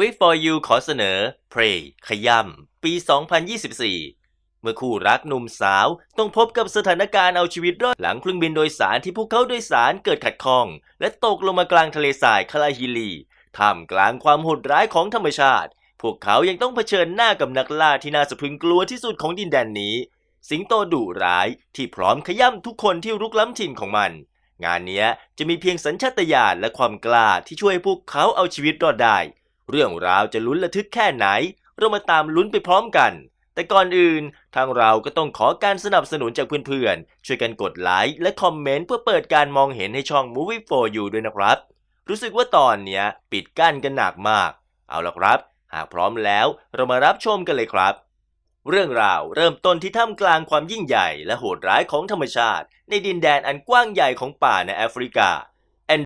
Movie for You ขอเสนอ Prey ขย่ำปี 2024 เมื่อคู่รักหนุ่มสาวต้องพบกับสถานการณ์เอาชีวิตรอดหลังเครื่องบินโดยสารที่พวกเขาโดยสารเกิดขัดข้อง และตกลงมากลางทะเลทรายคาลาฮิลี ท่ามกลางความโหดร้ายของธรรมชาติ พวกเขายังต้องเผชิญหน้ากับนักล่าที่น่าสะพรึงกลัวที่สุดของดินแดนนี้ สิงโตดุร้ายที่พร้อมขย่ำทุกคนที่รุกล้ำถิ่นของมันงานนี้จะมีเพียงสัญชาตญาณและความกล้าที่ช่วยพวกเขาเอาชีวิตรอดได้ เรื่องราวจะลุ้นระทึกแค่ไหน เรามาตามลุ้นไปพร้อมกัน แต่ก่อนอื่น ทางเราก็ต้องขอการสนับสนุนจากเพื่อนๆ ช่วยกันกดไลค์และคอมเมนต์เพื่อเปิดการมองเห็นให้ช่อง Movie for You ด้วยนะครับ รู้สึกว่าตอนเนี้ยปิดกั้นกันหนักมาก เอาละครับ หากพร้อมแล้วเรามารับชมกันเลยครับเรื่องราวเริ่มต้นที่ท่ามกลางความยิ่งใหญ่และโหดร้ายของธรรมชาติ ในดินแดนอันกว้างใหญ่ของป่าในแอฟริกา